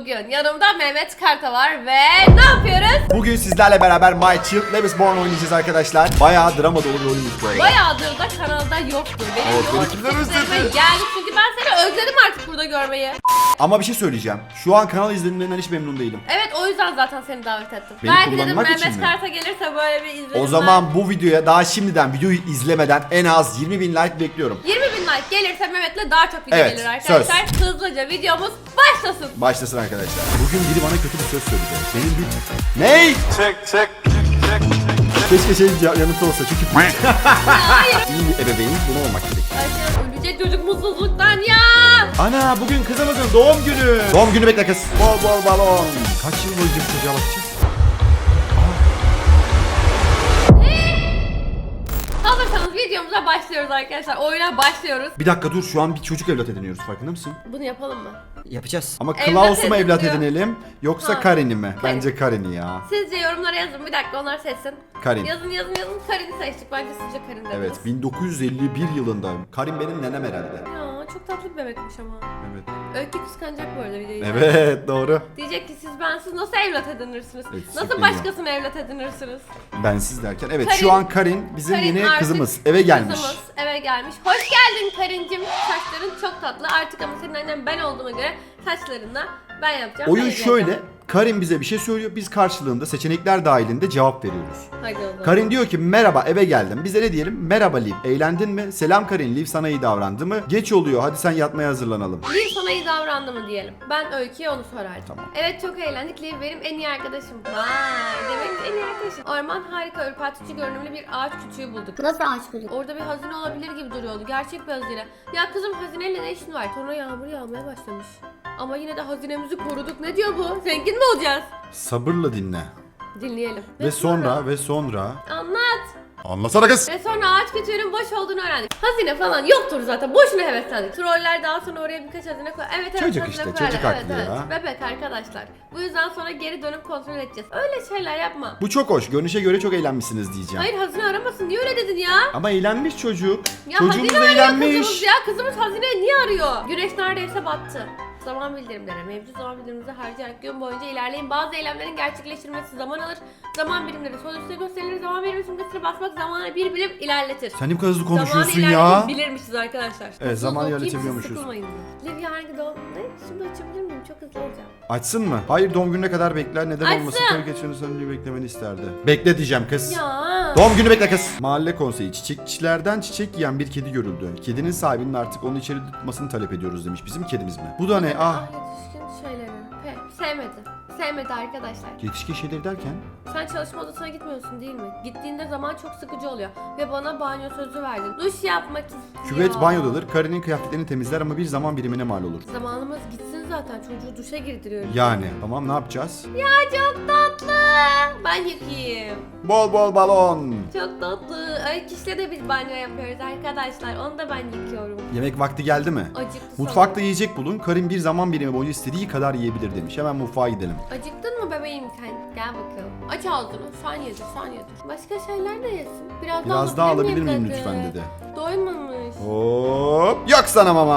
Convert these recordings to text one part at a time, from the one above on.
Bugün yanımda Mehmet Karta var ve ne yapıyoruz? Bugün sizlerle beraber My Child Levis Born oynayacağız arkadaşlar. Bayağı drama dolu bir oyunmuş bu arada. Bayağıdır da kanalda yoktu. Benim Evet, isteklerime özledi. geldi çünkü ben seni özledim artık burada görmeyi. Ama bir şey söyleyeceğim. Şu an kanal izlenimlerinden hiç memnun değilim. Evet o yüzden zaten seni davet ettim. Beni Belki dedim kullanmak için Mehmet mi? Karta gelirse böyle bir izlenimler. O zaman bu videoya daha şimdiden videoyu izlemeden en az 20 bin like bekliyorum. 20 bin like gelirse Mehmet'le daha çok video Evet, gelir arkadaşlar. Hızlıca videomuz başlasın. Başlasın arkadaşlar. Bugün biri bana kötü bir söz söyledi. Benim bir... Ney? Check, check, check, check. Keşke şey yanıtı olsa çünkü... İyi bir ebeveyn bunu olmak gerek. Ay, ölecek çocuk mutsuzluktan ya. Ana bugün kızımızın doğum günü. Doğum günü bekle kız. Bol bol balon. Kaç yıl boyunca bu çocuğa bakacağız? Videomuza başlıyoruz arkadaşlar. Oyuna başlıyoruz. Bir dakika dur şu an bir çocuk evlat ediniyoruz farkında mısın? Bunu yapalım mı? Yapacağız. Ama Evlat Klaus'u mu evlat ediniyor. edinelim yoksa Ha. Karin'i mi? Karin. Bence Karin'i ya. Sizce yorumlara yazın. Bir dakika onlar seçsin. Karin. Yazın yazın yazın. Karin'i seçtik. Bence sizce Karin dediniz. Evet 1951 yılında. Karin benim nenem herhalde. Ya çok tatlı bir bebekmiş ama. Evet. Öykü kıskanacak bu arada videoyu. Evet doğru. Diyecek ki siz bensiz nasıl evlat edinirsiniz? Evet, nasıl sıkıntı başkasını evlat edinirsiniz? Bensiz derken. Evet Karin- şu an Karin bizim Karin yeni kızımız. Eve gelmiş. Kızımız eve gelmiş. Hoş geldin Karin'cim. Saçların çok tatlı. Artık ama senin annen ben olduğuma göre saçlarını ben yapacağım. Oyun ben şöyle. Karin bize bir şey söylüyor. Biz karşılığında seçenekler dahilinde cevap veriyoruz. Hadi o zaman. Karin diyor ki merhaba eve geldim. Bize ne diyelim? Merhaba Liv. Eğlendin mi? Selam Karin. Liv sana iyi davrandı mı? Geç oluyor. Hadi sen yatmaya hazırlanalım. Liv sana iyi davrandı mı diyelim. Ben Öykü'ye onu sorardım. Tamam. Evet çok eğlendik. Liv benim en iyi arkadaşım. Vay demek ki en iyi arkadaşım. Orman harika ürpertici görünümlü bir ağaç küçüğü bulduk. Nasıl ağaç bulduk? Orada bir hazine olabilir gibi duruyordu. Gerçek bir hazine. Ya kızım hazineyle ne işin var? Sonra yağmur yağmaya başlamış. Ama yine de hazinemizi koruduk. Ne diyor bu? Zengin mi olacağız? Sabırla dinle. Dinleyelim. Ve sonra ve sonra Anlat. Anlasana kız. Ve sonra ağaç kütüğünün boş olduğunu öğrendik. Hazine falan yoktur zaten. Boşuna heveslendik. Troller daha sonra oraya birkaç hazine koy. Evet evet Çocuk hazine işte, koyarlar. çocuk evet, aklı evet. ya. Bebek arkadaşlar. Bu yüzden sonra geri dönüp kontrol edeceğiz. Öyle şeyler yapma. Bu çok hoş. Görünüşe göre çok eğlenmişsiniz diyeceğim. Hayır hazine aramasın. Niye öyle dedin ya? Ama eğlenmiş çocuk. Ya Çocuğumuz hazine arıyor kızımız eğlenmiş. ya. Kızımız hazine niye arıyor? Güneş neredeyse battı. Zaman bildirimleri. Mevcut zaman bildirimimizi harcayarak gün boyunca ilerleyin. Bazı eylemlerin gerçekleştirilmesi zaman alır. Zaman birimleri sol üstte gösterilir. Zaman birimi simgesine basmak zamanı bir birim ilerletir. Sen ne bu kadar hızlı Zamanı konuşuyorsun ya. ilerlemeyi bilirmişiz arkadaşlar. Evet, zaman Hızlı okuyup ilerletebiliyormuşuz. siz sıkılmayın diyor. Liv yarınki doğum günü. Şimdi açabilir miyim? Çok hızlı olacağım. Açsın mı? Hayır doğum gününe kadar bekler. Neden Açsın. olmasın? Tabii geçen sene beklemeni isterdi. Bekle diyeceğim kız. Ya. Doğum günü bekle kız. Mahalle konseyi çiçekçilerden çiçek yiyen bir kedi görüldü. Kedinin sahibinin artık onu içeri tutmasını talep ediyoruz demiş. Bizim kedimiz mi? Bu da ne? Ah. yetişkin şeyleri. Pe, sevmedi. Sevmedi arkadaşlar. Yetişkin şeyleri derken? Sen çalışma odasına gitmiyorsun değil mi? Gittiğinde zaman çok sıkıcı oluyor. Ve bana banyo sözü verdin. Duş yapmak istiyor. Küvet banyodadır. Karenin kıyafetlerini temizler ama bir zaman birimine mal olur. Zamanımız gitsin zaten. Çocuğu duşa girdiriyoruz. Yani. Tamam ne yapacağız? Ya çok tatlı. Ben yıkayayım. Bol bol balon. Çok tatlı. Öykü işte de biz banyo yapıyoruz arkadaşlar. Onu da ben yıkıyorum. Yemek vakti geldi mi? Acıktı Mutfakta yiyecek bulun. Karin bir zaman birimi boyunca istediği kadar yiyebilir demiş. Hemen mutfağa gidelim. Acıktın mı bebeğim sen? Gel bakalım. Aç ağzını. Sen yedir, sen yedir. Başka şeyler de yesin. Biraz, Biraz daha alabilir miyim dedi. lütfen dedi. Doymamış. Hop. Yok sana mama.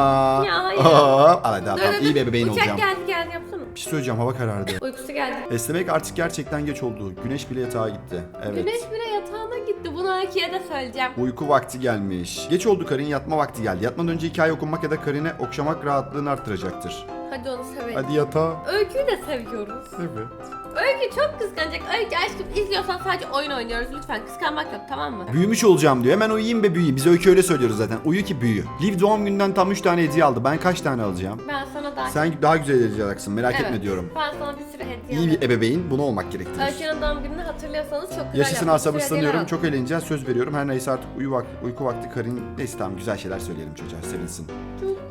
Ya hayır. Hop. Al hadi Dur, tamam. dur, İyi dur. bir bebeğin Uçak olacağım. geldi geldi yapsana. Bir şey söyleyeceğim hava karardı. Uykusu geldi. Esnemek artık gerçekten geç oldu. Güneş bile yatağa gitti. Evet. Güneş bile yatağına gitti. Bunu Öykü'ye de söyleyeceğim. Uyku vakti gelmiş. Geç oldu Karin yatma vakti geldi. Yatmadan önce hikaye okumak ya da Karin'e okşamak rahatlığını arttıracaktır. Hadi onu sevelim. Hadi yatağa. Öykü'yü de seviyoruz. Evet. Öykü çok kıskanacak. Öykü aşkım izliyorsan sadece oyun oynuyoruz. Lütfen kıskanmak yok tamam mı? Büyümüş olacağım diyor. Hemen uyuyayım be büyüyeyim. Biz öykü öyle söylüyoruz zaten. Uyu ki büyü. Liv doğum günden tam 3 tane hediye aldı. Ben kaç tane alacağım? Ben sana daha... Sen daha güzel hediye alacaksın. Merak Evet. etme diyorum. Ben sana bir sürü hediye İyi alırım. bir ebeveyn bunu olmak gerektirir. Öykü'nün doğum gününü hatırlıyorsanız çok güzel Yaşasın yapmış. asabı Bir hediyeler ıslanıyorum. aldım. Çok eğleneceğiz. Söz veriyorum. Her neyse artık uyu vak uyku vakti Karin. Neyse tamam güzel şeyler söyleyelim çocuğa. Sevinsin.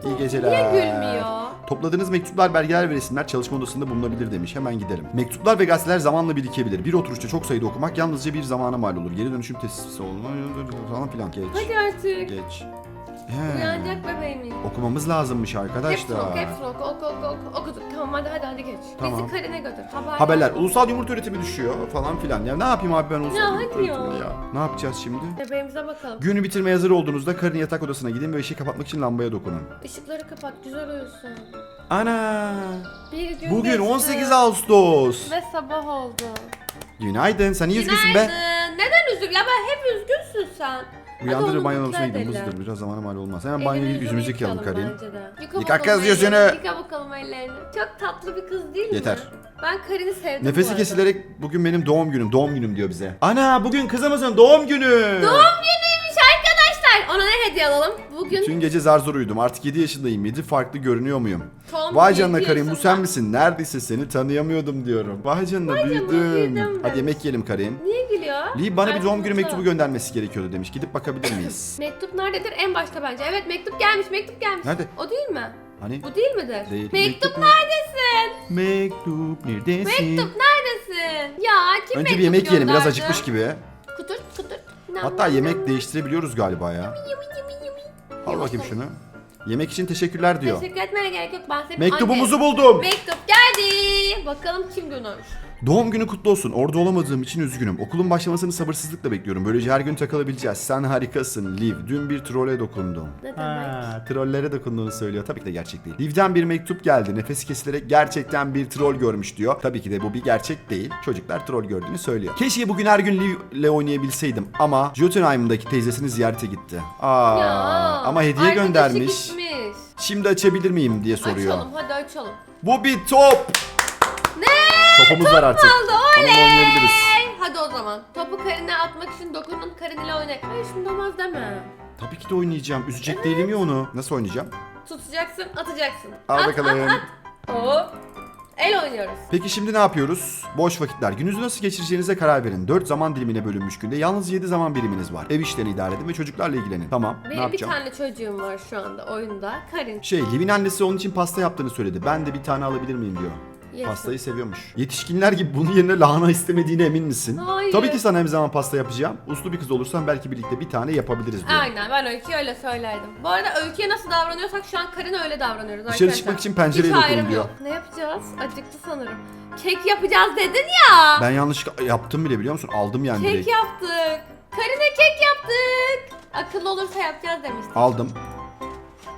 İyi geceler. Niye gülmüyor? Topladığınız mektuplar, belgeler ve resimler çalışma odasında bulunabilir demiş. Hemen gidelim. Mektuplar ve gazeteler zamanla birikebilir. Bir oturuşta çok sayıda okumak yalnızca bir zamana mal olur. Geri dönüşüm tesisi olma falan filan. Geç. Hadi artık. Geç. He. Uyanacak bebeğimiz. Okumamız lazımmış Hepsini oku, arkadaşlar. hepsini oku, oku, oku, oku. Okuduk. Tamam hadi hadi hadi geç. Tamam. Bizi karine götür. Haberler. Haberler. Ulusal yumurta üretimi düşüyor falan filan. Ya ne yapayım abi ben ulusal Ya yumurta hadi ya. üretimi ya. Ne yapacağız şimdi? Bebeğimize bakalım. Günü bitirmeye hazır olduğunuzda karın yatak odasına gidin ve ışığı kapatmak için lambaya dokunun. Işıkları kapat, güzel uyusun. Ana! Bir gün Bugün geçti 18 Ağustos. Ve sabah oldu. Günaydın. Sen iyi üzgünsün be. Günaydın. Neden üzgün? Ya ben hep üzgünsün sen. Uyandırır banyo odasına gidin. edelim. Hızlıdır. Biraz zamana mal olmaz. Hemen banyoya gidip yüzümüzü yıkayalım Karin. Yıka, kız yüzünü. ellerini, Yıka bakalım ellerini. Çok tatlı bir kız değil Yeter. mi? Ben Karin'i sevdim bu Nefesi arada. kesilerek bugün benim doğum günüm. Doğum günüm diyor bize. Ana bugün kızımızın doğum günü. Doğum günüymüş arkadaşlar. Ona ne hediye alalım? Bugün Tüm gece zar zor uyudum. Artık 7 yaşındayım. 7 farklı görünüyor muyum? Tom Vay canına Karin bu sen misin? Neredeyse seni tanıyamıyordum diyorum. Vay canına canına, büyüdüm. büyüdüm Hadi yemek yiyelim Karin. Niye? Lee bana bir doğum günü mektubu göndermesi gerekiyordu demiş. Gidip bakabilir miyiz? Mektup nerededir? En başta bence. Evet mektup gelmiş, mektup gelmiş. Nerede? O değil mi? Hani? Bu değil midir? Değil. Mektup, Mektup mu? neredesin? Mektup neredesin? Mektup neredesin? Ya kim Önce mektup bir yemek yiyelim biraz gönderdi? acıkmış gibi. Kutur kutur. Nam, Hatta nam, yemek nam. değiştirebiliyoruz galiba ya. Yumi, yumi, yumi. Al bakayım şunu. Yemek için teşekkürler diyor. Teşekkür etmene gerek yok. Ben senin Mektubumuzu buldum. Mektup geldi. Bakalım kim göndermiş? Doğum günü kutlu olsun. Orada olamadığım için üzgünüm. Okulun başlamasını sabırsızlıkla bekliyorum. Böylece her gün takılabileceğiz. Sen harikasın Liv. Dün bir trolle dokundum. Ne demek? Ha, trollere dokunduğunu söylüyor. Tabii ki de gerçek değil. Liv'den bir mektup geldi. Nefesi kesilerek gerçekten bir troll görmüş diyor. Tabii ki de bu bir gerçek değil. Çocuklar troll gördüğünü söylüyor. Keşke bugün her gün Liv'le oynayabilseydim ama Jotunheim'daki teyzesini ziyarete gitti. Aa, Ya, ama hediye arkadaşı göndermiş. gitmiş. Şimdi açabilir miyim diye soruyor. Açalım hadi açalım. Bu bir top. Ne? Topumuz var artık. Aldı Onunla oley. oynayabiliriz. Hadi o zaman. Topu karine atmak için dokunun kariniyle oynayın. Hayır şimdi olmaz deme. Tabii ki de oynayacağım. Üzecek değilim ya onu. Nasıl oynayacağım? Tutacaksın atacaksın. Al at, bakalım. At at. Hop. El oynuyoruz. Peki şimdi ne yapıyoruz? Boş vakitler. Gününüzü nasıl geçireceğinize karar verin. 4 zaman dilimine bölünmüş günde yalnız 7 zaman biriminiz var. Ev işlerini idare edin ve çocuklarla ilgilenin. Tamam. ne Benim bir yapacağım? tane çocuğum var şu anda oyunda. Karin. Şey, Liv'in annesi onun için pasta yaptığını söyledi. Ben de bir tane alabilir miyim diyor. Yesin. Pastayı seviyormuş. Yetişkinler gibi bunun yerine lahana istemediğine emin misin? Hayır. Tabii ki sana hem zaman pasta yapacağım. Uslu bir kız olursan belki birlikte bir tane yapabiliriz diyor. Aynen ben Öykü'ye öyle söylerdim. Bu arada Öykü'ye nasıl davranıyorsak şu an Karin'e öyle davranıyoruz Dışarı arkadaşlar. çıkmak için pencereye Hiç dokunun ayrım diyor. yok. Ne yapacağız? Acıktı sanırım. Kek yapacağız dedin ya. Ben yanlışlıkla yaptım bile biliyor musun? Aldım yani Kek direkt. yaptık. Karin'e kek yaptık. Akıllı olursa yapacağız demiştik. Aldım.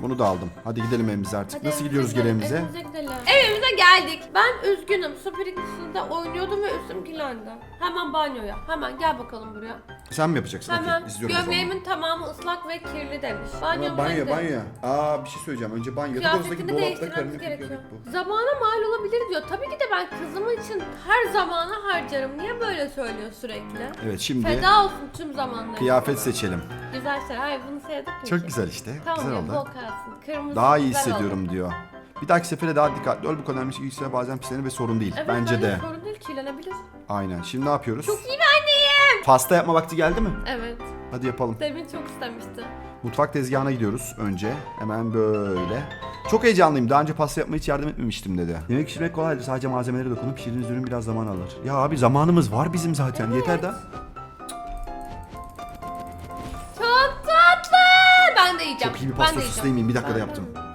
Bunu da aldım. Hadi gidelim evimize artık. Hadi Nasıl evimize gidiyoruz gidelim, geri evimize? Evimize gidelim. Evimize geldik. Ben üzgünüm. Spirit Kısım'da oynuyordum ve üstüm kirlendi. Hemen banyoya. Hemen gel bakalım buraya. Sen mi yapacaksın? Hemen Okey, izliyorum o zaman. gömleğimin tamamı ıslak ve kirli demiş. Ama Banyomuza banyo banyo. Aa bir şey söyleyeceğim. Önce banyo. Yatak odasındaki Kıyafetini dolapta değiştirmemiz gerekiyor. bu. Zamana mal olabilir diyor. Tabii ki de ben kızım için her zamanı harcarım. Niye böyle söylüyor sürekli? Evet şimdi Feda olsun tüm zamanları. kıyafet seçelim. Güzel şey. Hayır bunu sevdik mi? Çok ki? güzel işte. Tamam güzel ya oldu. bok alsın. Kırmızı Daha iyi güzel hissediyorum oldu. diyor. Bir dahaki sefere daha dikkatli ol. Bu kadar şey bazen pislenir ve sorun değil. Evet, bence de. Sorun değil kirlenebilir. Aynen. Şimdi ne yapıyoruz? Çok iyi bir anneyim. Pasta yapma vakti geldi mi? Evet. Hadi yapalım. Demin çok istemişti. Mutfak tezgahına gidiyoruz önce. Hemen böyle. Çok heyecanlıyım. Daha önce pasta yapmaya hiç yardım etmemiştim dedi. Yemek pişirmek kolaydır. Sadece malzemelere dokunup pişirdiğiniz ürün biraz zaman alır. Ya abi zamanımız var bizim zaten. Yeter da. Çok tatlı. Ben de yiyeceğim. Çok iyi bir Ben pasta de yiyeceğim. süsleyeyim. Bir dakikada Ben- yaptım. De istiyorum.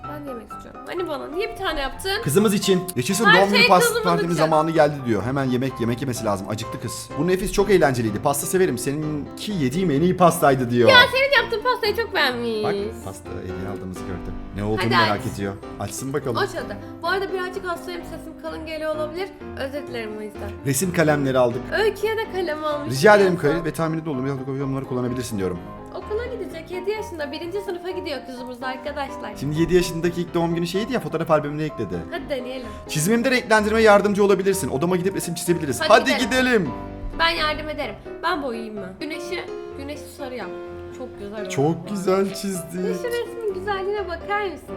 Hani bana niye bir tane yaptın? Kızımız için. Yaşasın Her doğum günü şey pasta kızımız partinin için. zamanı geldi diyor. Hemen yemek yemek yemesi lazım. Acıktı kız. Bu nefis çok eğlenceliydi. Pasta severim. Seninki yediğim en iyi pastaydı diyor. Ya senin yaptığın pastayı çok beğenmiş. Bak pasta hediye aldığımızı gördü. Ne olduğunu Hadi merak aç. ediyor. Açsın bakalım. O çaldı. Bu arada birazcık hastayım sesim kalın geliyor olabilir. Özür dilerim o yüzden. Resim kalemleri aldık. Öykü'ye de kalem almış. Rica ederim. Kayıt ve tahmini da bunları kullanabilirsin diyorum. Okula gidecek 7 yaşında 1. sınıfa gidiyor kızımız arkadaşlar. Şimdi 7 yaşındaki ilk doğum günü şeydi ya fotoğraf albümüne ekledi. Hadi deneyelim. Çizimimde renklendirme yardımcı olabilirsin. Odama gidip resim çizebiliriz. Hadi, Hadi gidelim. gidelim. Ben yardım ederim. Ben boyayayım mı? Güneşi, güneşi sarı yap. Çok güzel oldu. Çok güzel Şu çizdik. Güzelliğine bakar mısın?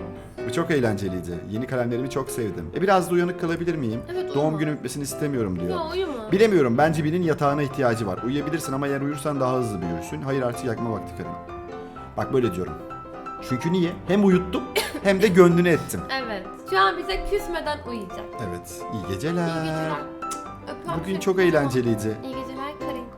Bu çok eğlenceliydi. Yeni kalemlerimi çok sevdim. E biraz da uyanık kalabilir miyim? Evet, Doğum uyuma. günü bitmesini istemiyorum diyor. Ya uyuma. Bilemiyorum. Bence birinin yatağına ihtiyacı var. Uyuyabilirsin ama eğer uyursan daha hızlı büyürsün. Hayır artık yakma vakti karın. Bak böyle diyorum. Çünkü niye? Hem uyuttum hem de gönlünü ettim. Evet. Şu an bize küsmeden uyuyacak. Evet. İyi geceler. İyi geceler. Öpüyorum Bugün seni. çok eğlenceliydi. İyi geceler.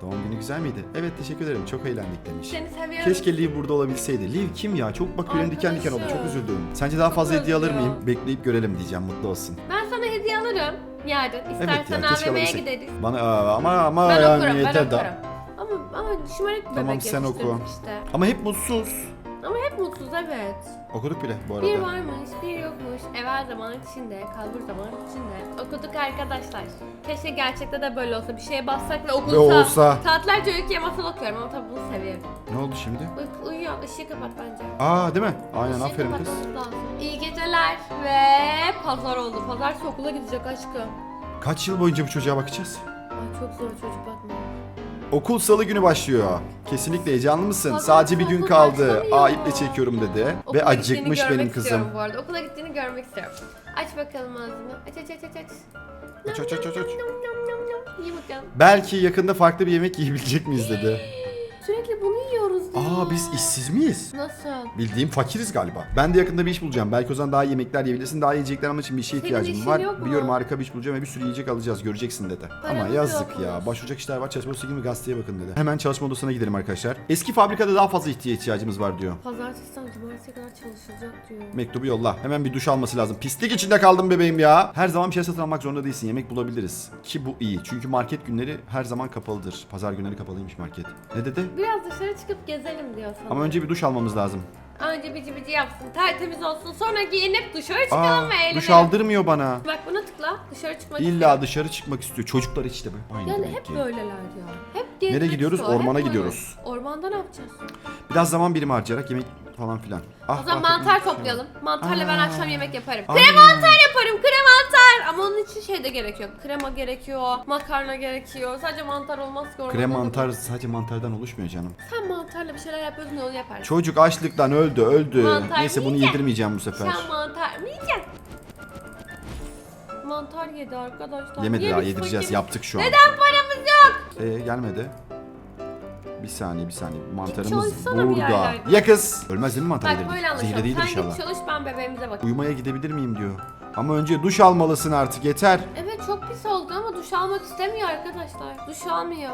Doğum günü güzel miydi? Evet teşekkür ederim. Çok eğlendik demiş. Seni seviyorum. Keşke Liv burada olabilseydi. Liv kim ya? Çok bak tüylerim diken diken oldu. Çok Arkadaşım. üzüldüm. Sence daha fazla hediye alır mıyım? Bekleyip görelim diyeceğim. Mutlu olsun. Ben sana hediye alırım yarın. İstersen ya, keşke AVM'ye alabilsek. gideriz. Bana aa, ama ama Ben yani okurum, ben yeter okurum. da. Ama, ama şımarık bir Tamam, bebek sen oku. yetiştirdik işte. Ama hep mutsuz. Ama hep mutsuz evet. Okuduk bile bu arada. Bir varmış, bir yokmuş. Evvel zaman içinde, kalbur zaman içinde. Okuduk arkadaşlar. Keşke gerçekte de böyle olsa. Bir şeye bassak ve okunsa. Ve olsa. Saatlerce öyküye masal okuyorum ama tabii bunu seviyorum. Ne oldu şimdi? Uy- uyuyor, ışığı kapat bence. Aa değil mi? Aynen Işığı aferin kız. lazım. İyi geceler ve pazar oldu. Pazartesi okula gidecek aşkım. Kaç yıl boyunca bu çocuğa bakacağız? Ay çok zor çocuk bakma. Okul salı günü başlıyor. Kesinlikle heyecanlı mısın? Pazartesi Sadece bir gün okul kaldı. başlamıyor. Aa iple çekiyorum dedi. Okula Ve gittiğini acıkmış görmek benim kızım. istiyorum bu arada. Okula gittiğini görmek istiyorum. Aç bakalım ağzını. Aç aç aç aç aç. Aç aç aç aç aç. Nom nom nom bakalım. Belki yakında farklı bir yemek yiyebilecek miyiz dedi. Sürekli bunu yiyoruz ya. Aa biz işsiz miyiz? Nasıl? Bildiğim fakiriz galiba. Ben de yakında bir iş bulacağım. Belki o zaman daha iyi yemekler yiyebilirsin. Daha yiyecekler almak için bir şeye Senin ihtiyacım işin var. yok mu? Biliyorum harika bir iş bulacağım ve bir sürü yiyecek alacağız. Göreceksin dedi. Ama Paramız yazık ya. Başvuracak işler var. Çalışma odasına gibi gazeteye bakın dedi. Hemen çalışma odasına gidelim arkadaşlar. Eski fabrikada daha fazla ihtiyaç ihtiyacımız var diyor. Pazartesiden cumartesiye kadar çalışılacak diyor. Mektubu yolla. Hemen bir duş alması lazım. Pislik içinde kaldım bebeğim ya. Her zaman bir şey satın almak zorunda değilsin. Yemek bulabiliriz. Ki bu iyi. Çünkü market günleri her zaman kapalıdır. Pazar günleri kapalıymış market. Ne dedi? Biraz dışarı çıkıp gezelim diyor sana. Ama önce bir duş almamız lazım. Önce bici bici yapsın, tertemiz olsun. Sonra giyinip dışarı Aa, çıkalım ve eğlenelim. duş aldırmıyor bana. Bak buna tıkla. Dışarı çıkmak İlla istiyor. dışarı çıkmak istiyor. Çocuklar işte be. Aynı Yani demek hep ki. böyleler ya. Hep gezmek Nereye gidiyoruz? istiyor, hep Ormana böyle. gidiyoruz. Ormanda ne yapacağız? Biraz zaman birimi harcayarak yemek falan filan. Ah, O zaman ah, mantar ah, toplayalım. Mantarla ben Aa. akşam yemek yaparım. Aa. Krem mantar yaparım. Krem mantar. Ama onun için şey de gerekiyor. Krema gerekiyor. Makarna gerekiyor. Sadece mantar olmaz ki. Krem mantar sadece mantardan oluşmuyor canım. Sen mantarla bir şeyler yapıyorsun onu yaparsın. Çocuk açlıktan öldü öldü. Mantar Neyse bunu yiyeceğim. yedirmeyeceğim bu sefer. Sen mantar mı yiyeceksin? Mantar yedi arkadaşlar. Yemedi daha yedireceğiz fakiriz? yaptık şu an. Neden paramız yok? Ee, gelmedi. Bir saniye bir saniye. Mantarımız çalışsana bir burada. yerlerde. Ya kız. Ölmez değil mi mantar Bak böyle yedirdik? anlaşalım. Zehirli değildir Sen inşallah. git çalış ben bebeğimize bak. Uyumaya gidebilir miyim diyor. Ama önce duş almalısın artık yeter. Evet çok pis oldu ama duş almak istemiyor arkadaşlar. Duş almıyor.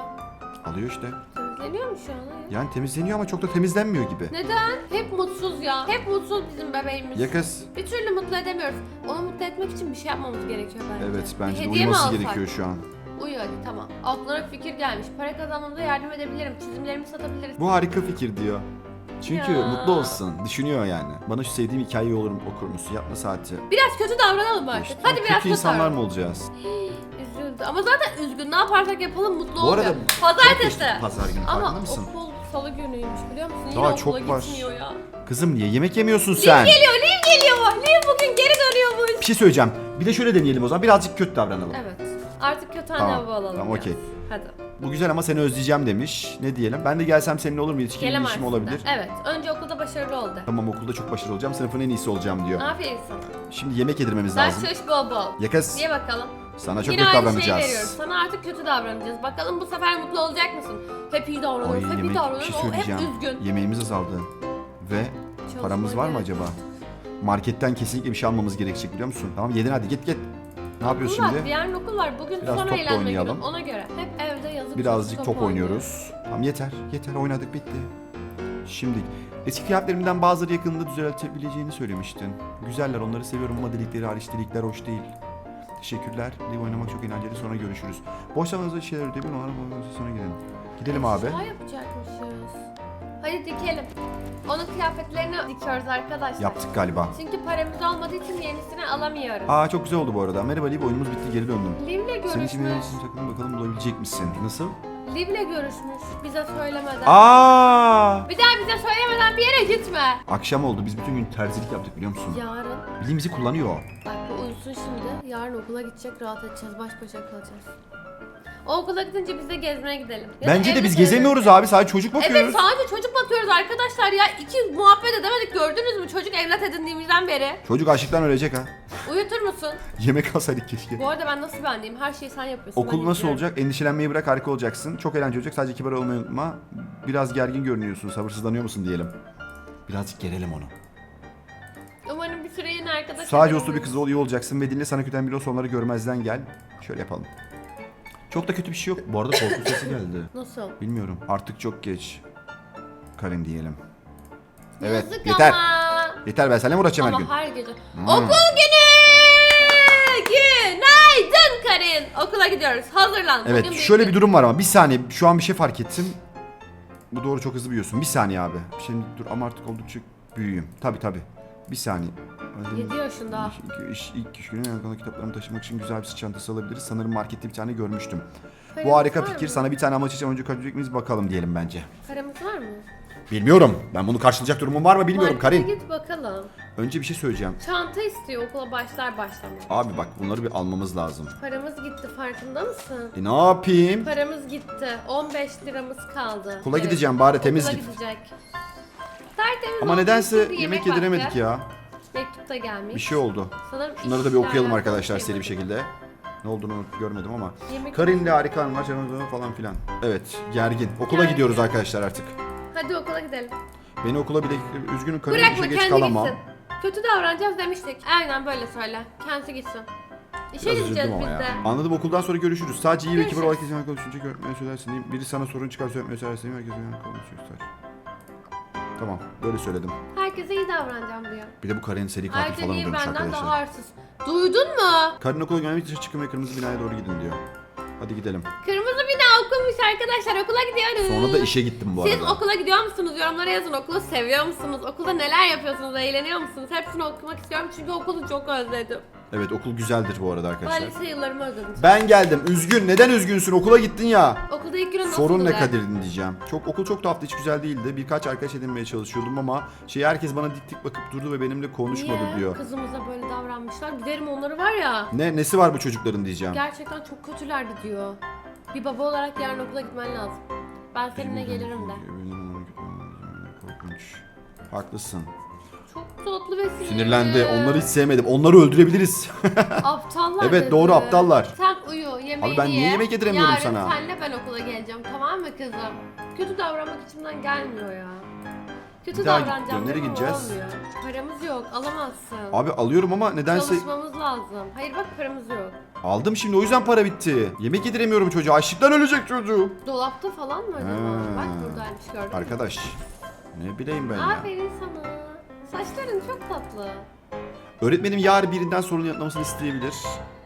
Alıyor işte. Temizleniyor mu şu an? Hayır. Yani temizleniyor ama çok da temizlenmiyor gibi. Neden? Hep mutsuz ya. Hep mutsuz bizim bebeğimiz. Ya kız. Bir türlü mutlu edemiyoruz. Onu mutlu etmek için bir şey yapmamız gerekiyor bence. Evet Bir bence de hediye mi uyuması alsak? gerekiyor şu an. Uyu hadi tamam. Aklına bir fikir gelmiş. Para kazanmamıza yardım edebilirim. Çizimlerimi satabiliriz. Bu harika fikir diyor. Çünkü Ya. mutlu olsun. Düşünüyor yani. Bana şu sevdiğim hikayeyi olur mu okur musun? Yapma saati. Biraz kötü davranalım artık. İşte hadi biraz kötü kötü insanlar davranalım. mı olacağız? Üzüldü. Ama zaten üzgün. Ne yaparsak yapalım mutlu Bu arada Pazartesi. geçti pazar günü, Ama farkında mısın? okul salı günüymüş biliyor musun? Daha Yine çok okula var. gitmiyor ya. Kızım niye yemek yemiyorsun sen? Geliyor, Liv geliyor. Liv bugün geri dönüyormuş. Bir şey söyleyeceğim. Bir de şöyle deneyelim o zaman. Birazcık kötü davranalım. Evet. Artık kötü anne Tamam, baba alalım. tamam, biraz. okey. Hadi. Bu güzel ama seni özleyeceğim demiş. Ne diyelim? Ben de gelsem seninle olur mu? Yetişkin bir Gelemezsin işim de. olabilir. Evet. Önce okulda başarılı ol de. Tamam okulda çok başarılı olacağım. Sınıfın en iyisi olacağım diyor. Aferin sana. Şimdi yemek yedirmemiz Ders lazım. çalış bol bol. Ya kız. Niye bakalım? Sana çok Yine kötü davranacağız. veriyoruz. Sana artık kötü davranacağız. Bakalım bu sefer mutlu olacak mısın? Hep iyi davranıyoruz, hep iyi yemek bir davranıyoruz. şey o hep üzgün. Yemeğimiz azaldı. Ve Çalışman paramız var mı acaba? Marketten kesinlikle bir şey almamız gerekecek biliyor musun? Tamam yedin hadi git git. Ne yapıyoruz Okul var, şimdi? yarın okul var. Bugün Biraz sonra top da eğlenme günü. oynayalım. Ona göre. Hep evde yazık. Birazcık top oynuyoruz. Tamam yeter. Yeter oynadık bitti. Şimdi eski kıyafetlerimden bazıları yakında düzeltebileceğini söylemiştin. Güzeller onları seviyorum ama delikleri hariç delikler hoş değil. Teşekkürler. Live oynamak çok eğlenceli. Sonra görüşürüz. Boş zamanınızda şeyler ödeyin. Onlara sonra gidelim. Gidelim abi. Şaha yapacakmışız. Hadi dikelim. Onun kıyafetlerini dikiyoruz arkadaşlar. Yaptık galiba. Çünkü paramız olmadığı için yenisini alamıyoruz. Aa çok güzel oldu bu arada. Merhaba Liv oyunumuz bitti geri döndüm. Liv'le Senin için görüşmüş. için sakın bakalım bulabilecek misin? Nasıl? Liv'le görüşmüş. Bize söylemeden. Aa! Bir daha bize söylemeden bir yere gitme. Akşam oldu. Biz bütün gün terzilik yaptık biliyor musun? Yarın. Bildiğimizi kullanıyor. Bak bu uyusun şimdi. Yarın okula gidecek rahat edeceğiz. Baş başa kalacağız. O okula gidince biz de gezmeye gidelim. Ya da Bence de evde biz gezeriz. gezemiyoruz abi. Sadece çocuk bakıyoruz. Evet sadece çocuk bakıyoruz arkadaşlar ya. İki muhabbet edemedik gördünüz mü? Çocuk evlat edindiğimizden beri. Çocuk açlıktan ölecek ha. Uyutur musun? Yemek alsaydık keşke. Bu arada ben nasıl bir anneyim? Her şeyi sen yapıyorsun. Okul nasıl izliyorum. olacak? Endişelenmeyi bırak harika olacaksın. Çok eğlenceli olacak. Sadece kibar olmayı unutma. Biraz gergin görünüyorsun. Sabırsızlanıyor musun diyelim. Birazcık gerelim onu. Umarım bir süre yine arkadaş Sadece uslu bir kız ol iyi olacaksın ve dinle sana kötü biri olsa onları görmezden gel. Şöyle yapalım. Çok da kötü bir şey yok. Bu arada korku sesi geldi. Nasıl? Bilmiyorum. Artık çok geç. Karin diyelim. Evet Yazık yeter. ama. Yeter ben seninle mi uğraşacağım her gün? Ama her gece. Hmm. Okul günü! Günaydın Karin. Okula gidiyoruz. Hazırlan. Evet Bugün şöyle bir durum var ama bir saniye şu an bir şey fark ettim. Bu doğru çok hızlı büyüyorsun. Bir saniye abi. Şimdi dur ama artık oldukça büyüğüm. Tabi tabi. Bir saniye. 7 yaşında. İlk, iş, ilk iş günü yanımda kitaplarımı taşımak için güzel bir sırt çantası alabiliriz. Sanırım markette bir tane görmüştüm. Paramız Bu harika var fikir. mı? Sana bir tane amaç için önce kaçacak mıyız bakalım diyelim bence. Paramız var mı? Bilmiyorum. Ben bunu karşılayacak durumum var mı bilmiyorum Markete Karin. git bakalım. Önce bir şey söyleyeceğim. Çanta istiyor okula başlar başlamaz. Abi bak bunları bir almamız lazım. Paramız gitti farkında mısın? E ne yapayım? Paramız gitti. 15 liramız kaldı. Okula gideceğim, bari temiz okula git. gidecek. Tertemiz Ama nedense bir yemek vakti. yediremedik ya. Mektup da gelmiş. Bir şey oldu. Sanırım Şunları da bir okuyalım arkadaşlar seri bir yemek- şekilde. Ne olduğunu görmedim ama. Yemek- Karin'le harika anılar canım falan filan. Evet gergin. Okula Gergin. gidiyoruz arkadaşlar artık. Hadi okula gidelim. Beni okula bile üzgünüm Karin Bırakma işe geç kendi kalamam. gitsin. Kötü davranacağız demiştik. Aynen böyle söyle. Kendisi gitsin. İşe Biraz gideceğiz üzüldüm biz ama de. ya. Anladım okuldan sonra görüşürüz. Sadece iyi ve kibar Görüşürüz. olarak izleyen konuşunca öğretmene söylersin diyeyim. Biri sana sorun çıkar öğretmene söylersin diyeyim. Herkes uyan kalmış göster. Tamam böyle söyledim. Herkese iyi davranacağım diyor. Bir de bu Karin'in seri katil Ayrıca falan niye oluyormuş benden arkadaşlar. daha arsız. Duydun mu? Karin okula gelmek için çıkın ve kırmızı binaya doğru gidin diyor. Hadi gidelim. Kırmızı bina okumuş arkadaşlar. Okula gidiyoruz. Sonra da işe gittim bu Siz arada. okula gidiyor musunuz? Yorumlara yazın. Okulu seviyor musunuz? Okulda neler yapıyorsunuz? Eğleniyor musunuz? Hepsini okumak istiyorum çünkü okulu çok özledim. Evet okul güzeldir bu arada Ben arkadaşlar. lise yıllarımı özledim. Ben geldim. Üzgün. Neden üzgünsün? Okula gittin ya. Okulda ilk günün Sorun ne nasıldı? Kadir'in diyeceğim. Çok okul çok tuhafta hiç güzel değildi. Birkaç arkadaş edinmeye çalışıyordum ama şey herkes bana dik dik bakıp durdu ve benimle konuşmadı Niye? diyor. Kızımıza böyle davranmışlar. Giderim onları var ya. Ne nesi var bu çocukların diyeceğim. Gerçekten çok kötülerdi diyor. Bir baba olarak yarın okula gitmen lazım. Ben seninle gelirim de. Korkunç. Haklısın. Çok tatlı ve sinirli. Sinirlendi. Onları hiç sevmedim. Onları öldürebiliriz. Aptallar Evet, dedi. doğru, aptallar. Sen uyu yemeğini Abi ben niye ye. yemek yediremiyorum Yarın sana? senle ben okula geleceğim tamam mı kızım? Kötü davranmak içimden gelmiyor ya. Kötü Bir daha davranacağım. diyor. Nereye ama gideceğiz? Olmuyor. Paramız yok alamazsın. Abi alıyorum ama nedense Çalışmamız lazım. Hayır bak paramız yok. aldım şimdi o yüzden para bitti. Yemek yediremiyorum çocuğa. Açlıktan ölecek çocuğu. Dolapta falan mı acaba? Bak buradaymış gördün mü? Arkadaş. Ne bileyim ben ya. Aferin sana. Saçların çok tatlı. Öğretmenim yarın birinden sorunu yanıtlamasını isteyebilir.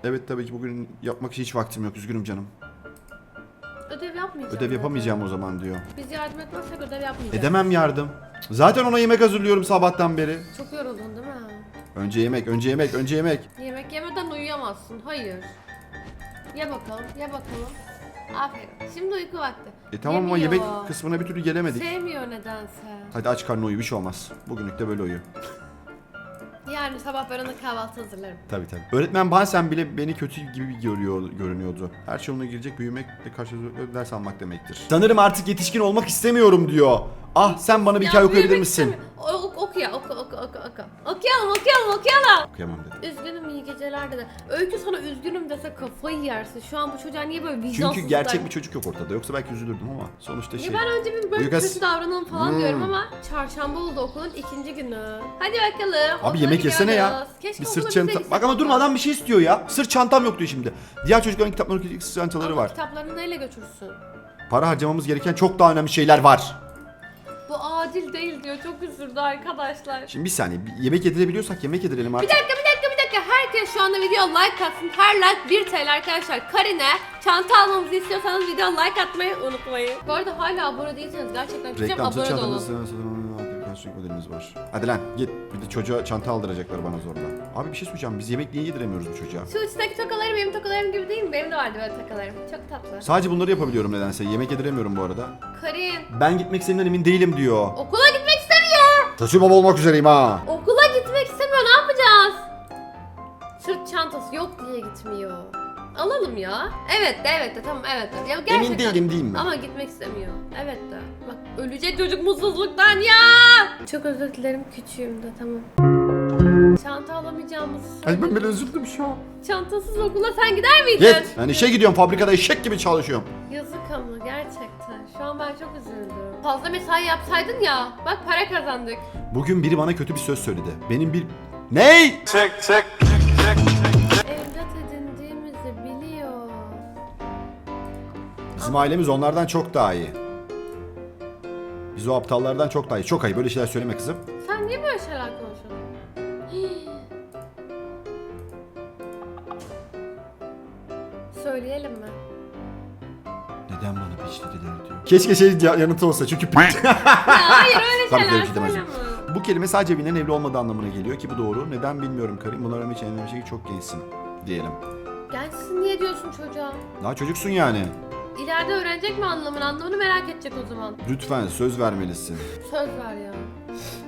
Evet tabii ki bugün yapmak için hiç vaktim yok. Üzgünüm canım. Ödev yapmayacağım. Ödev yapamayacağım o zaman diyor. Biz yardım etmezsek ödev yapmayacağız. Edemem yardım. Zaten ona yemek hazırlıyorum sabahtan beri. Çok yoruldun değil mi? Önce yemek, önce yemek, önce yemek. Yemek yemeden uyuyamazsın. Hayır. Ye bakalım, ye bakalım. Aferin. Şimdi uyku vakti. E tamam ama Yemiyor. yemek kısmına bir türlü gelemedik. Sevmiyor nedense. Hadi aç karnı uyu bir şey olmaz. Bugünlük de böyle uyu. Yarın sabah ben ona kahvaltı hazırlarım. Tabii tabii. Öğretmen bazen bile beni kötü gibi görüyor, görünüyordu. Her şey yoluna girecek büyümekle karşılıklı ders almak demektir. Sanırım artık yetişkin olmak istemiyorum diyor. Ah sen bana bir hikaye Ya, okuyabilir misin? ok- oku ya, oku, oku, oku, oku. Okuyalım, okuyalım, okuyalım. Okuyamam dedi. Üzgünüm iyi geceler dedi. Öykü sana üzgünüm dese kafayı yersin. Şu an bu çocuğa niye böyle vicdansız Çünkü gerçek bir çocuk yok ortada. Yoksa belki üzülürdüm ama sonuçta Ya şey. ben önce bir böyle Uygas- kötü davranalım falan Hmm. diyorum ama çarşamba oldu okulun ikinci günü. Hadi bakalım. Abi okula yemek yesene ya. gidiyoruz. Keşke bir okula sırt biz de çanta. gitsek Bak ama ya. durmadan bir şey istiyor ya. Sırt çantam yok diyor şimdi. Diğer çocukların kitaplarını okuyacak sırt çantaları Ama var. kitaplarını neyle götürürsün? Para harcamamız gereken çok daha önemli şeyler var. Bu adil değil diyor. Çok üzüldü arkadaşlar. Şimdi bir saniye. bir yemek yedirebiliyorsak yemek yedirelim Bir artık. dakika bir dakika bir dakika. Herkes şu anda video like atsın. Her like 1 TL arkadaşlar. Karine çanta almamızı istiyorsanız video like atmayı unutmayın. Bu arada hala abone değilseniz gerçekten Reklamsız abone de çantamız olun. birkaç modelimiz var. Hadi lan git. Bir de çocuğa çanta aldıracaklar bana zorla. Abi bir şey söyleyeceğim. Biz yemek niye yediremiyoruz bu çocuğa? Şu uçtaki tokalarım benim tokalarım gibi değil mi? Benim de vardı böyle tokalarım. Çok tatlı. Sadece bunları yapabiliyorum nedense. Yemek yediremiyorum bu arada. Karin Ben gitmek istediğimden emin değilim diyor. okula gitmek istemiyor. Taşı baba olmak üzereyim ha. Okula gitmek istemiyor. Ne yapacağız? Sırt çantası yok diye gitmiyor. Alalım ya. Evet de evet de tamam evet de. Ya gerçekten. Emin değilim değil mi? Ama gitmek istemiyor. Evet de. Bak ölecek çocuk mutsuzluktan ya. Çok özür dilerim küçüğüm de tamam. Çanta alamayacağımızı Ay ben söyledim. bile üzüldüm şu an. Çantasız okula sen gider miydin? Git. Ben işe gidiyorum. Fabrikada eşek gibi çalışıyorum. Yazık ama gerçekten. Şu an ben çok üzüldüm. Fazla mesai yapsaydın ya. Bak para kazandık. Bugün biri bana kötü bir söz söyledi. Benim bir... Ney? Check, check, check, check. Bizim ailemiz onlardan çok daha iyi. Biz o aptallardan çok daha iyi. Çok ayıp. Böyle şeyler söyleme kızım. Sen niye böyle şeyler konuşuyorsun? Hii. Söyleyelim mi? Neden bana piç dediler diyor. Keşke şey ya- yanıtı olsa çünkü Ya hayır öyle Tabii ki şeyler şey demezdim. söyleme. Bu kelime sadece birinin evli olmadığı anlamına geliyor ki bu doğru. Neden bilmiyorum Karim. Bunlara hiç önemli şey ki çok gençsin diyelim. Gençsin niye diyorsun çocuğa? Daha çocuksun yani. İleride öğrenecek mi anlamını? Anlamını merak edecek o zaman. Lütfen söz vermelisin. Söz ver ya.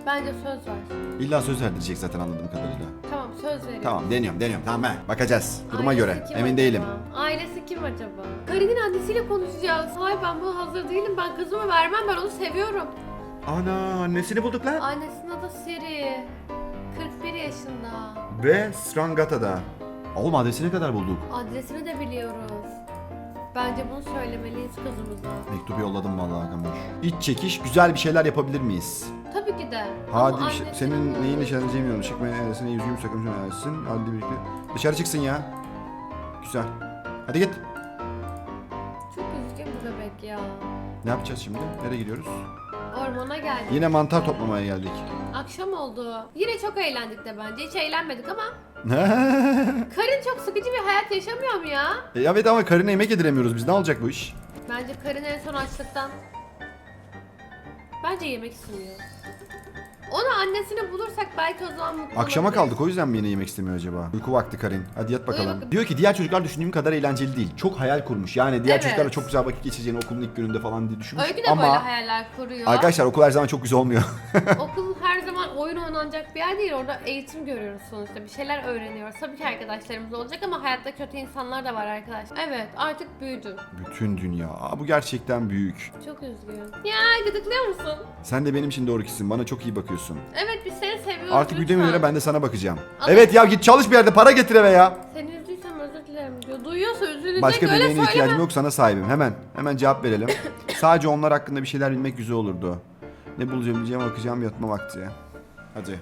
Bence söz ver. İlla söz verdirecek zaten anladığım kadarıyla. Tamam söz veriyorum. Tamam deniyorum deniyorum tamam he. Bakacağız. Duruma Ailesi göre. kim Emin acaba? değilim. Ailesi kim acaba? Karin'in annesiyle konuşacağız. Hayır ben buna hazır değilim. Ben kızımı vermem. Ben onu seviyorum. Ana annesini bulduk lan. Annesinin adı Siri. 41 yaşında. Ve Strangata'da. Oğlum adresi ne kadar bulduk? Adresini de biliyoruz. Bence bunu söylemeliyiz kızımıza. Mektup yolladım vallahi Gamoş. İç çekiş güzel bir şeyler yapabilir miyiz? Tabii ki de. Hadi Ama bir şey- annesinin senin neyin işaretleyeceğim yolu çıkmaya neresine yüzüğüm sakın versin. Hadi birlikte. Dışarı çıksın ya. Güzel. Hadi git. Çok üzgün bu bebek ya. Ne yapacağız şimdi? Nereye gidiyoruz? Ormana geldik. Yine mantar toplamaya geldik. Akşam oldu. Yine çok eğlendik de bence. Hiç eğlenmedik ama. Karin çok sıkıcı bir hayat yaşamıyor mu ya? e, evet ama karına yemek yediremiyoruz biz. Ne olacak bu iş? Bence Karin en son açlıktan. Bence yemek istemiyor. Onu annesini bulursak belki o zaman mutlu Akşama olabiliriz. kaldık o yüzden mi yine yemek istemiyor acaba? Uyku vakti Karin. Hadi yat bakalım. bakalım. Diyor ki diğer çocuklar düşündüğüm kadar eğlenceli değil. Çok hayal kurmuş. Yani diğer Evet. çocuklarla çok güzel vakit geçireceğini okulun ilk gününde falan diye düşünmüş. Öykü de Ama böyle hayaller kuruyor. arkadaşlar okul her zaman çok güzel olmuyor. Okul her zaman oyun oynanacak bir yer değil. Orada eğitim görüyoruz sonuçta. Bir şeyler öğreniyoruz. Tabii ki arkadaşlarımız olacak ama hayatta kötü insanlar da var arkadaşlar. Evet artık büyüdüm. Bütün dünya. Aa, bu gerçekten büyük. Çok üzgünüm. Ya gıdıklıyor musun? Sen de benim için doğru kişisin. Bana çok iyi bakıyorsun. Evet biz seni seviyoruz. Artık lütfen. göre ben de sana bakacağım. Ama- Evet ya git çalış bir yerde para getir eve ya. Seni üzdüysem özür dilerim diyor. Duyuyorsa üzülecek Başka öyle bebeğine söyleme. ihtiyacım yok sana sahibim. Hemen hemen cevap verelim. Sadece onlar hakkında bir şeyler bilmek güzel olurdu. Ne bulacağım bileceğim bakacağım yatma vakti. Hadi.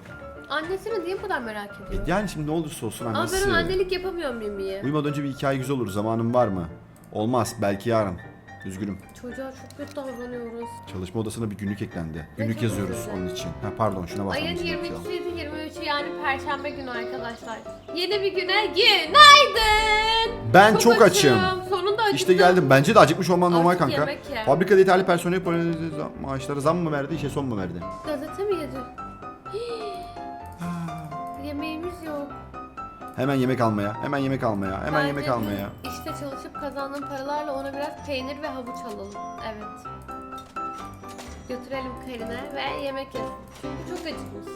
Annesini niye bu kadar merak ediyor? Yani şimdi ne olursa olsun Ama annesi. ben annelik yapamıyor muyum diye. Uyumadan önce bir hikaye güzel olur. Zamanın var mı? Olmaz. Belki yarın. Üzgünüm. Çocuğa çok kötü davranıyoruz. Çalışma odasına bir günlük eklendi. Günlük çok yazıyoruz güzel. onun için. Ha pardon şuna basmam Ayın gerekiyor. 22'siydi 23'ü yani perşembe günü arkadaşlar. Yeni bir güne günaydın. Ben çok açım. Sonunda acıktım. İşte geldim. Bence de acıkmış olman normal Artık kanka. yemek ye. Fabrikada yeterli personel maaşları zam mı verdi, işe son mu verdi? Gazete mi yedi? Yemeğimiz yok. Hemen yemek almaya, hemen yemek almaya, hemen Bence yemek biz almaya. İşte çalışıp kazandığım paralarla ona biraz peynir ve havuç alalım. Evet. Götürelim Karin'e ve yemek yesin. Çünkü çok acıkmış.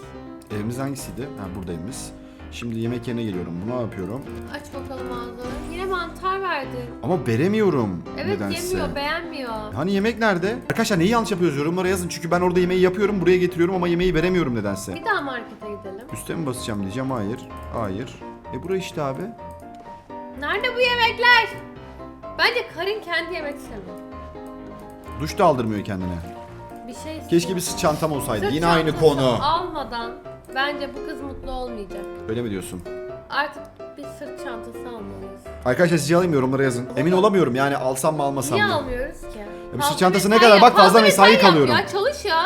Evimiz hangisiydi? Ha buradayız. Şimdi yemek yerine geliyorum. Bunu yapıyorum. Aç bakalım ağzını. Yine mantar verdi. Ama veremiyorum Evet nedense. yemiyor, beğenmiyor. Hani yemek nerede? Arkadaşlar neyi yanlış yapıyoruz yorumlara yazın. Çünkü ben orada yemeği yapıyorum, buraya getiriyorum ama yemeği veremiyorum nedense. Bir daha markete gidelim. Üste mi basacağım diyeceğim. Hayır. Hayır. E bura işte abi. Nerede bu yemekler? Bence Karin kendi yemek istemiyor. Duş da aldırmıyor kendine. Bir şey istiyor. Keşke bir çantam olsaydı. Sırt Yine aynı çantası konu. Almadan bence bu kız mutlu olmayacak. Öyle mi diyorsun? Artık bir sırt çantası almalıyız. Arkadaşlar sizce alayım yorumlara yazın. Emin olamıyorum yani alsam mı almasam Niye mı? almıyoruz ki? bir Fazla sırt çantası ne mesai kadar? yap, Bak fazla mesai yap kalıyorum. Ya çalış ya.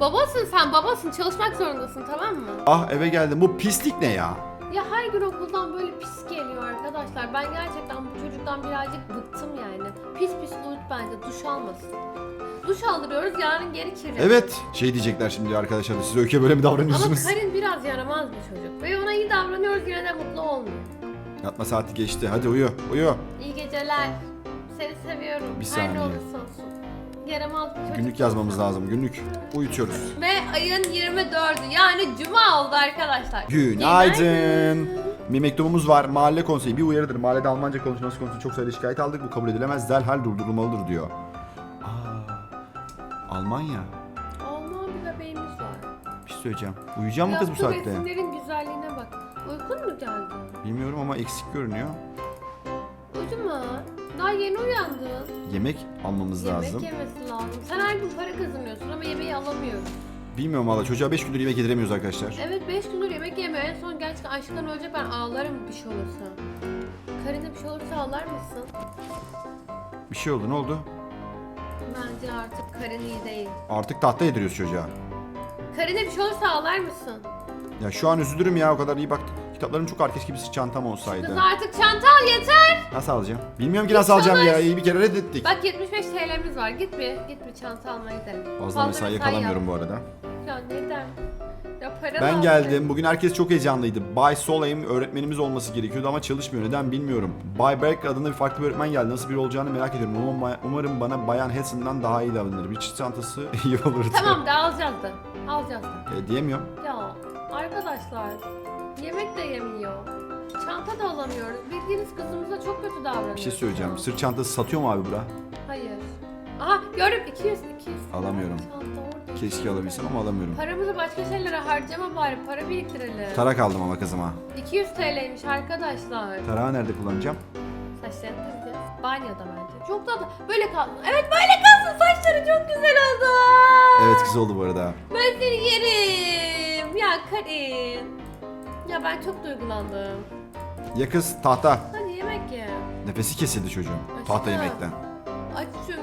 Babasın sen babasın çalışmak zorundasın tamam mı? Ah eve geldim. Bu pislik ne ya? Ya her gün okuldan böyle pis geliyor arkadaşlar. Ben gerçekten bu çocuktan birazcık bıktım yani. Pis pis uyut bence duş almasın. Duş aldırıyoruz yarın geri kirli. Evet. Şey diyecekler şimdi arkadaşlar. Siz öyküye böyle mi Ama davranıyorsunuz? Karin biraz yaramaz bir çocuk. Ve ona iyi davranıyoruz yine de mutlu olmuyor. Yatma saati geçti. Hadi uyu. Uyu. İyi geceler. Seni seviyorum. Bir Her saniye. ne olursa olsun. Yaramaz bir çocuk. Günlük yazmamız lazım. Günlük. Uyutuyoruz. Ve ayın 24'ü yani cuma oldu arkadaşlar. Günaydın. Bir mektubumuz var. Mahalle konseyi bir uyarıdır. Mahallede Almanca konuşması konusunda çok sayıda şikayet aldık. Bu kabul edilemez. Derhal durdurulmalıdır diyor. Aa, Almanya. Alman bir bebeğimiz var. Bir şey söyleyeceğim. Uyuyacağım mı kız bu saatte? resimlerin güzelliğine bak. Uykun mu geldi? Bilmiyorum ama eksik görünüyor. Uyuma. Daha yeni uyandın. Yemek almamız Yemek lazım. yemesi lazım. Sen her gün para kazanıyorsun ama yemeği alamıyorsun. Bilmiyorum valla çocuğa 5 gündür yemek yediremiyoruz arkadaşlar. Evet 5 gündür yemek yemiyor. En son gerçekten açlıktan ölecek ben ağlarım bir şey olursa. Karine bir şey olursa ağlar mısın? Bir şey oldu ne oldu? Bence artık Karin iyi değil. Artık tahta yediriyoruz çocuğa. Karin'e bir şey olursa ağlar mısın? Ya şu an üzülürüm ya o kadar iyi baktık. Kitaplarım çok arkadaş gibi çantam olsaydı. Kız artık çanta al yeter. Nasıl alacağım? Bilmiyorum ki nasıl alacağım ya. İyi bir kere reddettik. Bak 75 TL'miz var. Git bir, git bir çanta almaya gidelim. Fazla mesai yakalamıyorum bu arada. yap. Ya neden? Ya para Ben lazım. geldim. Bugün herkes çok heyecanlıydı. Bay Solheim öğretmenimiz olması gerekiyordu ama çalışmıyor. Neden bilmiyorum. Bay Berk adında bir farklı bir öğretmen geldi. Nasıl biri olacağını merak ediyorum. Umarım, umarım bana Bayan Hanson'dan daha iyi davranır. Bir çift çantası iyi olurdu. Tamam da alacağız da. Alacağız da. E, diyemiyorum. Ya arkadaşlar yemek de yemiyor. Çanta da alamıyoruz. Bildiğiniz kızımıza çok kötü davranıyoruz. Bir şey söyleyeceğim. Sırt çantası satıyor mu abi bura? Hayır. Aha gördüm 200 200. Alamıyorum. Çanta orada. Keşke alabilsem ama alamıyorum. Paramızı başka şeylere harcama bari. Para biriktirelim. Tarak aldım ama kızıma. 200 TL'ymiş arkadaşlar. Tarağı nerede kullanacağım? Saçlarını tarayacağız. Banyoda bence. Çok tatlı. Böyle kalsın. Evet böyle kalsın. Saçları çok güzel oldu. Evet kız oldu bu arada. Ben seni yerim. Ya Karin. Ya ben çok duygulandım. Ya kız tahta. Hadi yemek ye. Nefesi kesildi çocuğun. Aşkım. Tahta yemekten. Aç çünkü.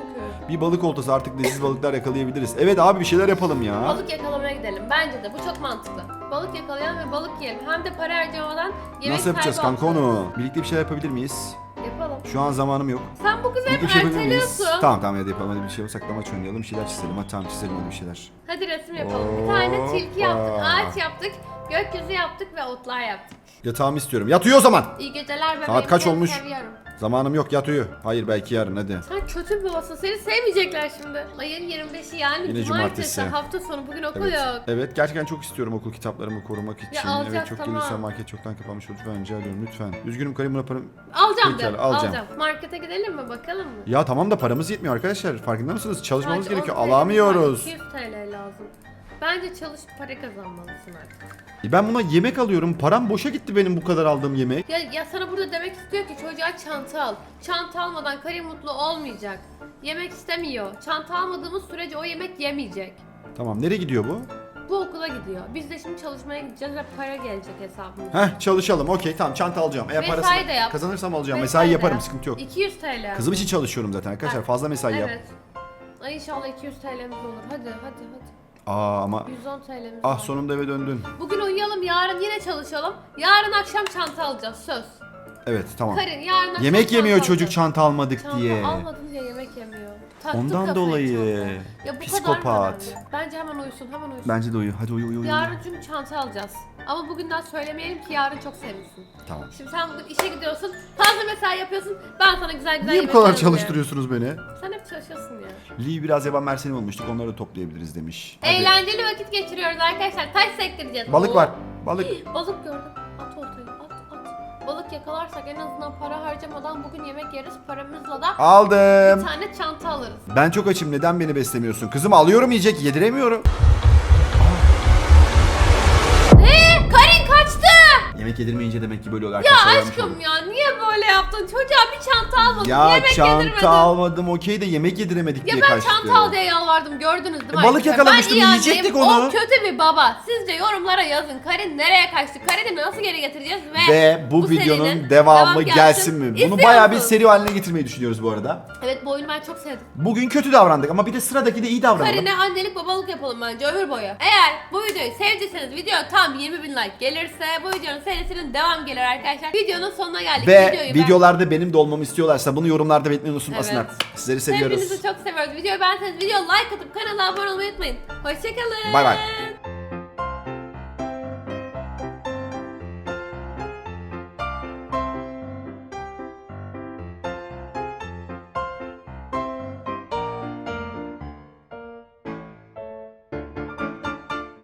Bir balık oltası artık leziz balıklar yakalayabiliriz. Evet abi bir şeyler yapalım ya. Balık yakalamaya gidelim. Bence de bu çok mantıklı. Balık yakalayalım ve balık yiyelim. Hem de para harcamadan yemek Nasıl yapacağız sahibi kanka onu? Birlikte bir şeyler yapabilir miyiz? Şu an zamanım yok. Sen bu kızı hep şey yapabilir miyiz? erteliyorsun. Tamam tamam hadi yapalım. Hadi bir şey saklamaç oynayalım. Bir şeyler çizelim. Hadi tamam çizelim hadi bir şeyler. Hadi resim yapalım. Bir tane tilki yaptık, Hoppa. ağaç yaptık, gökyüzü yaptık ve otlar yaptık. Yatağımı istiyorum. Yat uyu o zaman. İyi geceler bebeğim. Saat kaç seni olmuş? Seviyorum. Zamanım yok yat uyu. Hayır belki yarın hadi. Sen kötü bir babasın. Seni sevmeyecekler şimdi. Ayın 25'i yani Yine cumartesi. cumartesi. Hafta sonu bugün okul Evet. yok. Evet gerçekten çok istiyorum okul kitaplarımı korumak için. alacağız, evet çok tamam. gelirse market çoktan kapanmış olur. Rica ediyorum lütfen. Üzgünüm karım buna param... Alacağım Pekala, alacağım. Alacağım. Markete gidelim mi bakalım mı? Ya tamam da paramız yetmiyor arkadaşlar. Farkında mısınız? Çalışmamız Sadece gerekiyor. 10 TL var, Alamıyoruz. 200 TL lazım. Bence çalışıp para kazanmalısın artık. E Ben buna yemek alıyorum. Param boşa gitti benim bu kadar aldığım yemek. Ya, ya sana burada demek istiyor ki çocuğa çanta al. Çanta almadan Karim mutlu olmayacak. Yemek istemiyor. Çanta almadığımız sürece o yemek yemeyecek. Tamam nereye gidiyor bu? Bu okula gidiyor. Biz de şimdi çalışmaya gideceğiz ve para gelecek hesabımıza. Heh çalışalım. Okey tamam çanta alacağım. Eğer Mesai parasını de yap. kazanırsam alacağım. Mesai Mesai de yaparım yap. sıkıntı yok. 200 TL. Kızım için çalışıyorum zaten arkadaşlar. Ha, Fazla mesai yap. Evet. Ay inşallah 200 TL'miz olur. Hadi hadi hadi. Aa ama 110 TL'miz ah var. sonunda eve döndün. Bugün uyuyalım, yarın yine çalışalım. Yarın akşam çanta alacağız, söz. Evet tamam. Karin, yarın akşam Yemek çanta yemiyor alacağız. çocuk çanta almadık Çanta diye. almadın diye yemek yemiyor. Taktı Ondan dolayı. çantaya. Ya bu Psikopat. kadar önemli? Bence hemen uyusun, hemen uyusun. Bence de uyu. Hadi uyu uyu uyu. Yarın çünkü çanta alacağız. Ama bugünden söylemeyelim ki yarın çok sevinsin. Tamam. Şimdi sen bugün işe gidiyorsun, fazla mesai yapıyorsun. Ben sana güzel güzel Niye bu yemek kadar hazırlıyorum. çalıştırıyorsunuz beni? Sen hep çalışıyorsun ya. Lee biraz yaban merseni olmuştuk. Onları da toplayabiliriz demiş. Hadi. Eğlenceli vakit geçiriyoruz arkadaşlar. Taş sektireceğiz. Balık Oo. var. Balık. Balık gördüm. Balık yakalarsak en azından para harcamadan bugün yemek yeriz. Paramızla da bir Aldım. tane çanta alırız. Ben çok açım. Neden beni beslemiyorsun? Kızım alıyorum yiyecek. Yediremiyorum. Ne? Karin kaçtı. Yemek yedirmeyince demek ki böyle oluyor Ya arkadaşlar. aşkım ya niye böyle yaptın? Çocuğa bir çanta almadın. Ya yemek yedirmedin. çanta almadım okey de yemek yediremedik Ya diye ben kaçtı. çanta al diye yalvardım gördünüz değil mi? E, balık yakalamıştım, Ben yiyecektik anneyim, onu. O kötü bir baba. Sizce yorumlara yazın. Karin nereye kaçtı? Karin'i nasıl geri getireceğiz? Ve, Ve bu, serinin videonun devamı devam gelsin mi? Bunu bayağı bir seri haline getirmeyi düşünüyoruz bu arada. Evet bu oyunu ben çok sevdim. Bugün kötü davrandık ama bir de sıradaki de iyi davranalım. Karin'e annelik babalık yapalım bence ömür boyu. Eğer bu videoyu sevdiyseniz video tam 20 bin like gelirse bu videonun serisinin devam gelir arkadaşlar. Videonun sonuna geldik. Ve Videoyu ben- videolarda benim de olmamı istiyorlarsa bunu yorumlarda belirtmeyi unutmasınlar. Evet. Sizleri seviyoruz. Hepinizi çok seviyoruz. Videoyu beğenseniz video like atıp kanala abone olmayı unutmayın. Hoşçakalın. Bay bay.